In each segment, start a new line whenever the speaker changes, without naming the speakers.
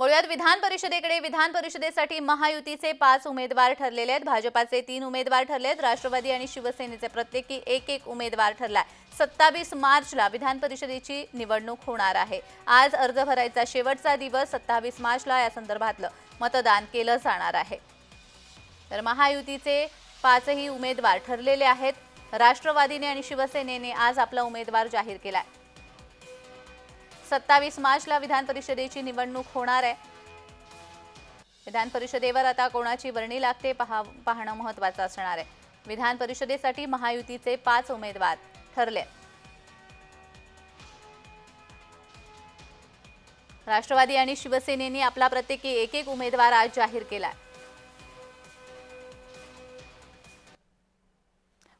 बोलूयात विधान परिषदेकडे विधान परिषदेसाठी महायुतीचे पाच उमेदवार ठरलेले आहेत. भाजपाचे तीन उमेदवार ठरले आहेत. राष्ट्रवादी आणि शिवसेनेचे प्रत्येकी एक एक उमेदवार ठरलाय. सत्तावीस मार्चला विधान परिषदेची निवडणूक होणार आहे. आज अर्ज भरायचा शेवटचा दिवस सत्तावीस मार्चला या संदर्भातलं मतदान केलं जाणार आहे. तर महायुतीचे पाचही उमेदवार ठरलेले आहेत. राष्ट्रवादीने आणि शिवसेनेने आज आपला उमेदवार जाहीर केलाय. सत्तावीस मार्चला विधान परिषदेची निवडणूक होणार आहे. विधान परिषदेवर आता कोणाची वर्णी लागते पहा पाहणं महत्वाचं असणार आहे. विधान परिषदेसाठी महायुतीचे पाच उमेदवार ठरले. राष्ट्रवादी आणि शिवसेनेने आपला प्रत्येकी एक एक उमेदवार आज जाहीर केला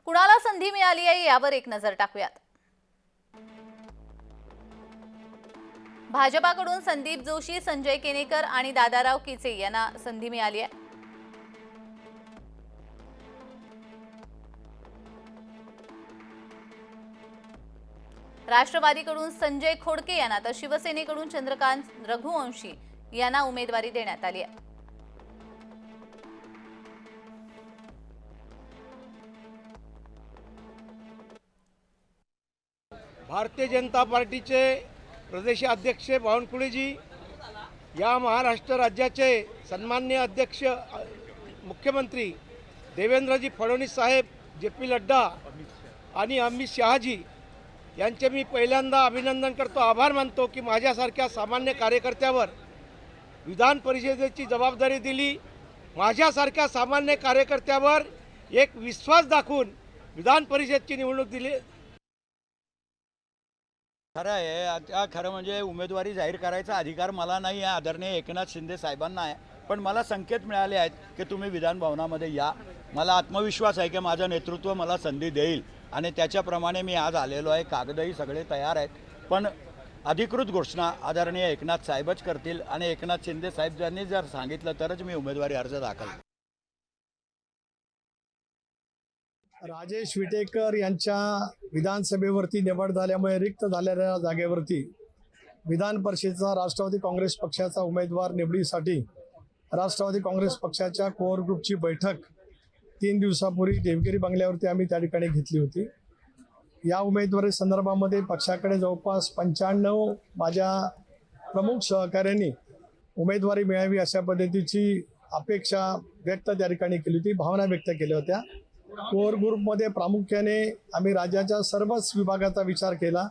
कुणाला संधी मिळाली आहे यावर एक नजर टाकूयात. भाजपाकडून संदीप जोशी संजय केनेकर आणि दादाराव किचे यांना संधी मिळाली आहे. राष्ट्रवादीकडून संजय खोडके यांना तर शिवसेनेकडून चंद्रकांत रघुवंशी यांना उमेदवारी देण्यात आली आहे.
भारतीय जनता पार्टीचे प्रदेशाध्यक्ष बावनकुळेजी या महाराष्ट्र राज्याचे सन्मान्य अध्यक्ष मुख्यमंत्री देवेंद्रजी फडणवीस साहेब जे पी लड्डा आणि अमित शहाजी यांचे मी पहिल्यांदा अभिनंदन करतो आभार मानतो की माझ्यासारख्या सामान्य कार्यकर्त्यावर विधान परिषदेची जबाबदारी दिली. माझ्यासारख्या सामान्य कार्यकर्त्यावर एक विश्वास दाखवून विधान परिषदची निवडणूक दिली
खरं आहे. आता खरं म्हणजे उमेदवारी जाहीर करायचा अधिकार मला नाही आहे. आदरणीय एकनाथ शिंदे साहेबांना आहे. पण मला संकेत मिळाले आहेत की तुम्ही विधान भवनामध्ये या. मला आत्मविश्वास आहे की माझं नेतृत्व मला संधी देईल. आणि त्याच्याप्रमाणे मी आज आलेलो आहे. कागदही सगळे तयार आहेत. पण अधिकृत घोषणा आदरणीय एकनाथ साहेबच करतील. आणि एकनाथ शिंदे साहेबांनी जर सांगितलं तरच मी उमेदवारी अर्ज दाखल
राजेश विटेकर यांच्या विधानसभेवरती निवड झाल्यामुळे रिक्त झालेल्या जागेवरती विधान परिषदेचा राष्ट्रवादी काँग्रेस पक्षाचा उमेदवार निवडीसाठी राष्ट्रवादी काँग्रेस पक्षाच्या कोअर ग्रुपची बैठक तीन दिवसापूर्वी देवगिरी बंगल्यावरती आम्ही त्या ठिकाणी घेतली होती. या उमेदवारी संदर्भामध्ये पक्षाकडे जवळपास पंच्याण्णव माझ्या प्रमुख सहकाऱ्यांनी उमेदवारी मिळावी अशा पद्धतीची अपेक्षा व्यक्त त्या ठिकाणी केली होती भावना व्यक्त केल्या होत्या. कोर ग्रुपमध्ये प्रामुख्याने आम्ही राज्याच्या सर्वच विभागाचा विचार केला.